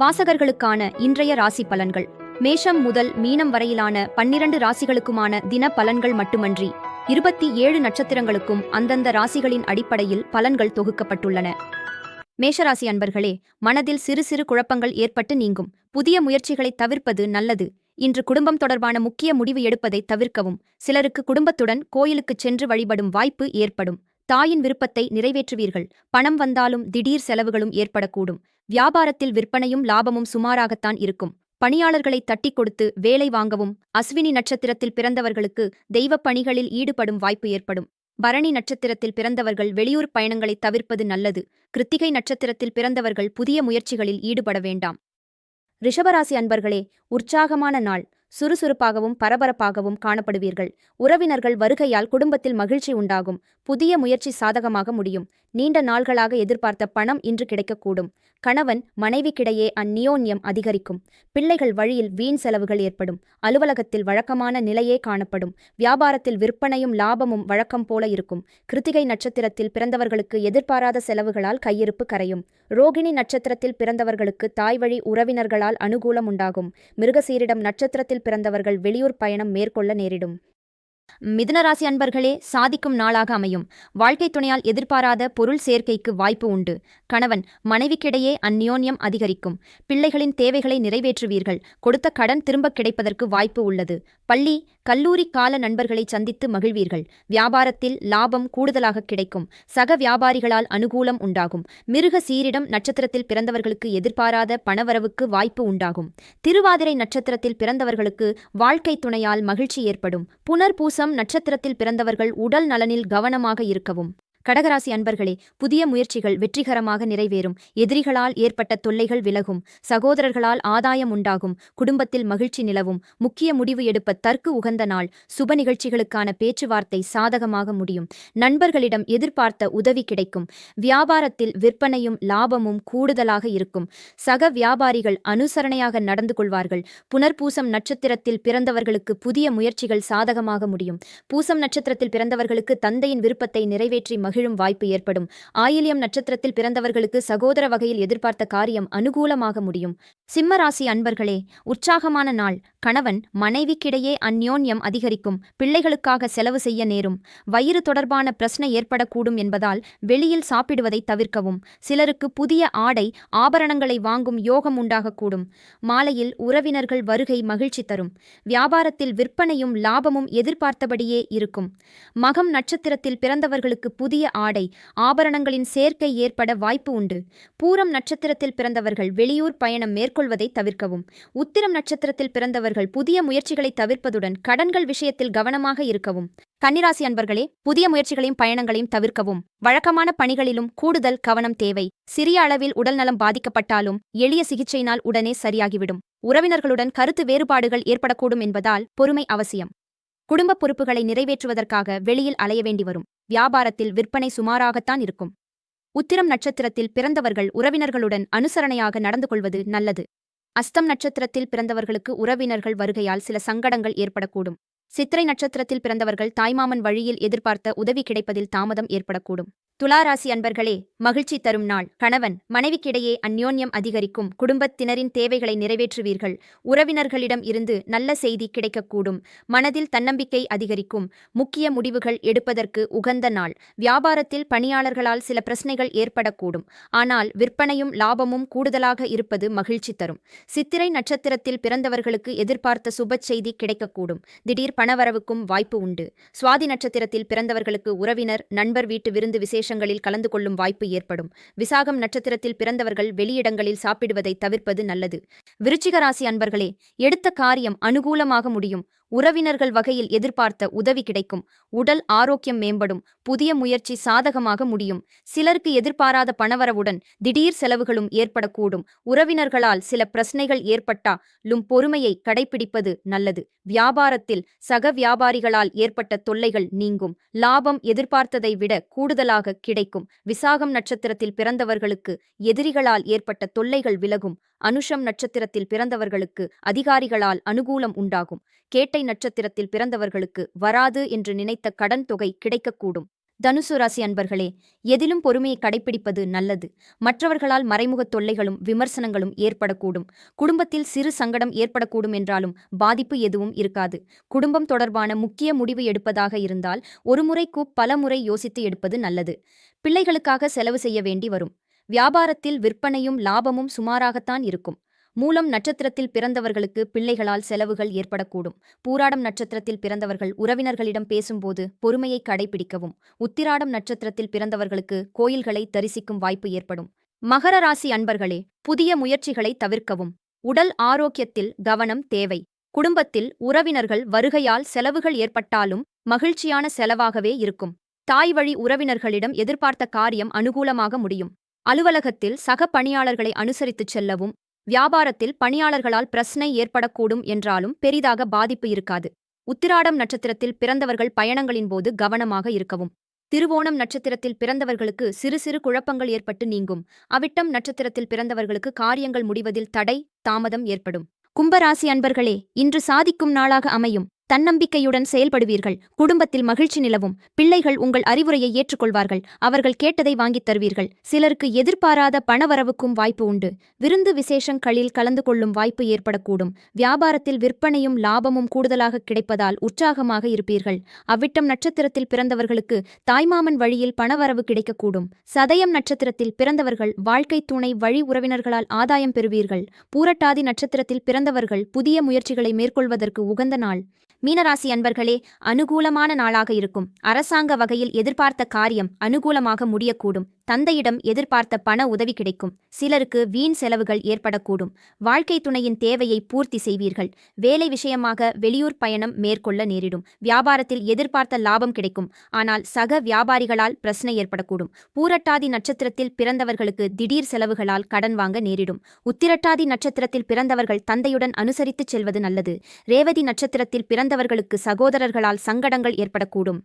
வாசகர்களுக்கான இன்றைய ராசி பலன்கள். மேஷம் முதல் மீனம் வரையிலான பன்னிரண்டு ராசிகளுக்குமான தின பலன்கள் மட்டுமன்றி இருபத்தி ஏழு நட்சத்திரங்களுக்கும் அந்தந்த ராசிகளின் அடிப்படையில் பலன்கள் தொகுக்கப்பட்டுள்ளன. மேஷராசி அன்பர்களே மனதில் சிறு சிறு குழப்பங்கள் ஏற்பட்டு நீங்கும். புதிய முயற்சிகளை தவிர்ப்பது நல்லது. இன்று குடும்பம் தொடர்பான முக்கிய முடிவு எடுப்பதை தவிர்க்கவும் சிலருக்கு குடும்பத்துடன் கோயிலுக்குச் சென்று வழிபடும் வாய்ப்பு ஏற்படும். தாயின் விருப்பத்தை நிறைவேற்றுவீர்கள். பணம் வந்தாலும் திடீர் செலவுகளும் ஏற்படக்கூடும். வியாபாரத்தில் விற்பனையும் லாபமும் சுமாராகத்தான் இருக்கும். பணியாளர்களை தட்டிக் கொடுத்து வேலை வாங்கவும் அஸ்வினி நட்சத்திரத்தில் பிறந்தவர்களுக்கு தெய்வப் பணிகளில் ஈடுபடும் வாய்ப்பு ஏற்படும். பரணி நட்சத்திரத்தில் பிறந்தவர்கள் வெளியூர் பயணங்களை தவிர்ப்பது நல்லது. கிருத்திகை நட்சத்திரத்தில் பிறந்தவர்கள் புதிய முயற்சிகளில் ஈடுபட வேண்டாம். ரிஷபராசி அன்பர்களே உற்சாகமான நாள். சுறுசுறுப்பாகவும் பரபரப்பாகவும் காணப்படுவீர்கள். உறவினர்கள் வருகையால் குடும்பத்தில் மகிழ்ச்சி உண்டாகும். புதிய முயற்சி சாதகமாக முடியும். நீண்ட நாள்களாக எதிர்பார்த்த பணம் இன்று கிடைக்கக்கூடும். கணவன் மனைவிக்கிடையே அந்நியோன்யம் அதிகரிக்கும். பிள்ளைகள் வழியில் வீண் செலவுகள் ஏற்படும். அலுவலகத்தில் வழக்கமான நிலையே காணப்படும். வியாபாரத்தில் விற்பனையும் லாபமும் வழக்கம் போல இருக்கும். கிருத்திகை நட்சத்திரத்தில் பிறந்தவர்களுக்கு எதிர்பாராத செலவுகளால் கையிருப்பு கரையும். ரோகிணி நட்சத்திரத்தில் பிறந்தவர்களுக்கு தாய்வழி உறவினர்களால் அனுகூலம் உண்டாகும் மிருகசீரிடம் நட்சத்திரத்தில் பிறந்தவர்கள் வெளியூர் பயணம் மேற்கொள்ள நேரிடும். மிதனராசி அன்பர்களே சாதிக்கும் நாளாக அமையும். வாழ்க்கை துணையால் எதிர்பாராத பொருள் சேர்க்கைக்கு வாய்ப்பு உண்டு. கணவன் மனைவிக்கிடையே அந்நியோன்யம் அதிகரிக்கும். பிள்ளைகளின் தேவைகளை நிறைவேற்றுவீர்கள். கொடுத்த கடன் திரும்ப கிடைப்பதற்கு வாய்ப்பு உள்ளது. பள்ளி கல்லூரி கால நண்பர்களை சந்தித்து மகிழ்வீர்கள். வியாபாரத்தில் லாபம் கூடுதலாக கிடைக்கும். சக வியாபாரிகளால் அனுகூலம் உண்டாகும். மிருக சீரிடம் நட்சத்திரத்தில் பிறந்தவர்களுக்கு எதிர்பாராத பணவரவுக்கு வாய்ப்பு உண்டாகும். திருவாதிரை நட்சத்திரத்தில் பிறந்தவர்களுக்கு வாழ்க்கை துணையால் மகிழ்ச்சி ஏற்படும். புனர்பூசம் நட்சத்திரத்தில் பிறந்தவர்கள் உடல் நலனில் கவனமாக இருக்கவும். கடகராசி அன்பர்களே புதிய முயற்சிகள் வெற்றிகரமாக நிறைவேறும். எதிரிகளால் ஏற்பட்ட தொல்லைகள் விலகும். சகோதரர்களால் ஆதாயம் உண்டாகும். குடும்பத்தில் மகிழ்ச்சி நிலவும். முக்கிய முடிவு எடுப்ப தர்க்கு உகந்த நாள். சுப நிகழ்ச்சிகளுக்கான பேச்சுவார்த்தை சாதகமாக முடியும். நண்பர்களிடம் எதிர்பார்த்த உதவி கிடைக்கும். வியாபாரத்தில் விற்பனையும் லாபமும் கூடுதலாக இருக்கும். சக வியாபாரிகள் அனுசரணையாக நடந்து கொள்வார்கள். புனர்பூசம் நட்சத்திரத்தில் பிறந்தவர்களுக்கு புதிய முயற்சிகள் சாதகமாக முடியும். பூசம் நட்சத்திரத்தில் பிறந்தவர்களுக்கு தந்தையின் விருப்பத்தை நிறைவேற்றி மகிழும் வாய்ப்பு ஏற்படும். ஆயிலியம் நட்சத்திரத்தில் பிறந்தவர்களுக்கு சகோதர வகையில் எதிர்பார்த்த காரியம் அனுகூலமாக முடியும். சிம்மராசி அன்பர்களே உற்சாகமான நாள். கணவன் மனைவிக்கிடையே அந்யோன்யம் அதிகரிக்கும். பிள்ளைகளுக்காக செலவு செய்ய நேரும். வயிறு தொடர்பான பிரச்சனை ஏற்படக்கூடும் என்பதால் வெளியில் சாப்பிடுவதை தவிர்க்கவும். சிலருக்கு புதிய ஆடை ஆபரணங்களை வாங்கும் யோகம் உண்டாகக்கூடும். மாலையில் உறவினர்கள் வருகை மகிழ்ச்சி தரும். வியாபாரத்தில் விற்பனையும் லாபமும் எதிர்பார்த்தபடியே இருக்கும். மகம் நட்சத்திரத்தில் பிறந்தவர்களுக்கு புதிய ஆடை ஆபரணங்களின் சேர்க்கை ஏற்பட வாய்ப்பு உண்டு. பூரம் நட்சத்திரத்தில் பிறந்தவர்கள் வெளியூர் பயணம் மேற்கொள்வதை தவிர்க்கவும். உத்திரம் நட்சத்திரத்தில் பிறந்தவர்கள் புதிய முயற்சிகளை தவிர்ப்பதுடன் கடன்கள் விஷயத்தில் கவனமாக இருக்கவும். கன்னிராசி அன்பர்களே புதிய முயற்சிகளையும் பயணங்களையும் தவிர்க்கவும். வழக்கமான பணிகளிலும் கூடுதல் கவனம் தேவை. சிறிய அளவில் உடல்நலம் பாதிக்கப்பட்டாலும் எளிய சிகிச்சையினால் உடனே சரியாகிவிடும். உறவினர்களுடன் கருத்து வேறுபாடுகள் ஏற்படக்கூடும் என்பதால் பொறுமை அவசியம். குடும்ப பொறுப்புகளை நிறைவேற்றுவதற்காக வெளியில் அலைய வேண்டி வரும் வியாபாரத்தில் விற்பனை சுமாராகத்தான் இருக்கும். உத்திரம் நட்சத்திரத்தில் பிறந்தவர்கள் உறவினர்களுடன் அனுசரணையாக நடந்து கொள்வது நல்லது. அஸ்தம் நட்சத்திரத்தில் பிறந்தவர்களுக்கு உறவினர்கள் வருகையால் சில சங்கடங்கள் ஏற்படக்கூடும். சித்திரை நட்சத்திரத்தில் பிறந்தவர்கள் தாய்மாமன் வழியில் எதிர்பார்த்த உதவி கிடைப்பதில் தாமதம் ஏற்படக்கூடும். துளாராசி அன்பர்களே மகிழ்ச்சி தரும் நாள். கணவன் மனைவிக்கிடையே அந்யோன்யம் அதிகரிக்கும். குடும்பத்தினரின் தேவைகளை நிறைவேற்றுவீர்கள். உறவினர்களிடம் இருந்து நல்ல செய்தி கிடைக்கக்கூடும். மனதில் தன்னம்பிக்கை அதிகரிக்கும். முக்கிய முடிவுகள் எடுப்பதற்கு உகந்த நாள். வியாபாரத்தில் பணியாளர்களால் சில பிரச்சனைகள் ஏற்படக்கூடும். ஆனால் விற்பனையும் லாபமும் கூடுதலாக இருப்பது மகிழ்ச்சி தரும். சித்திரை நட்சத்திரத்தில் பிறந்தவர்களுக்கு எதிர்பார்த்த சுப செய்தி கிடைக்கக்கூடும். திடீர் பணவரவுக்கும் வாய்ப்பு உண்டு. சுவாதி நட்சத்திரத்தில் பிறந்தவர்களுக்கு உறவினர் நண்பர் வீட்டு விருந்து விசேஷங்களில் கலந்து கொள்ளும் வாய்ப்பு ஏற்படும். விசாகம் நட்சத்திரத்தில் பிறந்தவர்கள் வெளியிடங்களில் சாப்பிடுவதை தவிர்ப்பது நல்லது. விருச்சிக ராசி அன்பர்களே எடுத்த காரியம் அனுகூலமாக முடியும். உறவினர்கள் வகையில் எதிர்பார்த்த உதவி கிடைக்கும். உடல் ஆரோக்கியம் மேம்படும். புதிய முயற்சி சாதகமாக முடியும். சிலருக்கு எதிர்பாராத பணவரவுடன் திடீர் செலவுகளும் ஏற்படக்கூடும். உறவினர்களால் சில பிரச்சனைகள் ஏற்பட்டாலும் பொறுமையை கடைபிடிப்பது நல்லது. வியாபாரத்தில் சக வியாபாரிகளால் ஏற்பட்ட தொல்லைகள் நீங்கும். லாபம் எதிர்பார்த்ததை விட கூடுதலாக கிடைக்கும். விசாகம் நட்சத்திரத்தில் பிறந்தவர்களுக்கு எதிரிகளால் ஏற்பட்ட தொல்லைகள் விலகும். அனுஷம் நட்சத்திரத்தில் பிறந்தவர்களுக்கு அதிகாரிகளால் அனுகூலம் உண்டாகும். கேட்டை நட்சத்திரத்தில் பிறந்தவர்களுக்கு வராது என்று நினைத்த கடன் தொகை கிடைக்கக்கூடும். தனுசு ராசி அன்பர்களே எதிலும் பொறுமையை கடைப்பிடிப்பது நல்லது. மற்றவர்களால் மறைமுகத் தொல்லைகளும் விமர்சனங்களும் ஏற்படக்கூடும். குடும்பத்தில் சிறு சங்கடம் ஏற்படக்கூடும் என்றாலும் பாதிப்பு எதுவும் இருக்காது. குடும்பம் தொடர்பான முக்கிய முடிவு எடுப்பதாக இருந்தால் ஒரு முறைக்கு பல முறை யோசித்து எடுப்பது நல்லது. பிள்ளைகளுக்காக செலவு செய்ய வேண்டி வரும். வியாபாரத்தில் விற்பனையும் லாபமும் சுமாராகத்தான் இருக்கும். மூலம் நட்சத்திரத்தில் பிறந்தவர்களுக்கு பிள்ளைகளால் செலவுகள் ஏற்படக்கூடும். பூராடம் நட்சத்திரத்தில் பிறந்தவர்கள் உறவினர்களிடம் பேசும்போது பொறுமையை கடைபிடிக்கவும் உத்திராடம் நட்சத்திரத்தில் பிறந்தவர்களுக்கு கோயில்களை தரிசிக்கும் வாய்ப்பு ஏற்படும். மகர ராசி அன்பர்களே புதிய முயற்சிகளை தவிர்க்கவும். உடல் ஆரோக்கியத்தில் கவனம் தேவை. குடும்பத்தில் உறவினர்கள் வருகையால் செலவுகள் ஏற்பட்டாலும் மகிழ்ச்சியான செலவாகவே இருக்கும். தாய் வழி உறவினர்களிடம் எதிர்பார்த்த காரியம் அனுகூலமாக முடியும். அலுவலகத்தில் சக பணியாளர்களை அனுசரித்துச் செல்லவும் வியாபாரத்தில் பணியாளர்களால் பிரச்சனை ஏற்படக்கூடும் என்றாலும் பெரிதாக பாதிப்பு இருக்காது. உத்திராடம் நட்சத்திரத்தில் பிறந்தவர்கள் பயணங்களின் போது கவனமாக இருக்கவும். திருவோணம் நட்சத்திரத்தில் பிறந்தவர்களுக்கு சிறு சிறு குழப்பங்கள் ஏற்பட்டு நீங்கும். அவிட்டம் நட்சத்திரத்தில் பிறந்தவர்களுக்கு காரியங்கள் முடிவதில் தடை தாமதம் ஏற்படும். கும்பராசி அன்பர்களே இன்று சாதிக்கும் நாளாக அமையும். தன்னம்பிக்கையுடன் செயல்படுவீர்கள். குடும்பத்தில் மகிழ்ச்சி நிலவும். பிள்ளைகள் உங்கள் அறிவுரையை ஏற்றுக்கொள்வார்கள். அவர்கள் கேட்டதை வாங்கித் தருவீர்கள். சிலருக்கு எதிர்பாராத பணவரவுக்கும் வாய்ப்பு உண்டு. விருந்து விசேஷங்களில் கலந்து கொள்ளும் வாய்ப்பு ஏற்படக்கூடும். வியாபாரத்தில் விற்பனையும் லாபமும் கூடுதலாக கிடைப்பதால் உற்சாகமாக இருப்பீர்கள். அவ்விட்டம் நட்சத்திரத்தில் பிறந்தவர்களுக்கு தாய்மாமன் வழியில் பணவரவு கிடைக்கக்கூடும். சதயம் நட்சத்திரத்தில் பிறந்தவர்கள் வாழ்க்கை துணை வழி உறவினர்களால் ஆதாயம் பெறுவீர்கள். பூரட்டாதி நட்சத்திரத்தில் பிறந்தவர்கள் புதிய முயற்சிகளை மேற்கொள்வதற்கு உகந்த நாள். மீனராசி அன்பர்களே அனுகூலமான நாளாக இருக்கும். அரசாங்க வகையில் எதிர்பார்த்த காரியம் அனுகூலமாக முடியக்கூடும். தந்தையிடம் எதிர்பார்த்த பண உதவி கிடைக்கும். சிலருக்கு வீண் செலவுகள் ஏற்படக்கூடும். வாழ்க்கை துணையின் தேவையை பூர்த்தி செய்வீர்கள். வேலை விஷயமாக வெளியூர் பயணம் மேற்கொள்ள நேரிடும். வியாபாரத்தில் எதிர்பார்த்த லாபம் கிடைக்கும். ஆனால் சக வியாபாரிகளால் பிரச்சனை ஏற்படக்கூடும். பூரட்டாதி நட்சத்திரத்தில் பிறந்தவர்களுக்கு திடீர் செலவுகளால் கடன் வாங்க நேரிடும். உத்திரட்டாதி நட்சத்திரத்தில் பிறந்தவர்கள் தந்தையுடன் அனுசரித்துச் செல்வது நல்லது. ரேவதி நட்சத்திரத்தில் பிறந்த பிறந்தவர்களுக்கு சகோதரர்களால் சங்கடங்கள் ஏற்படக்கூடும்.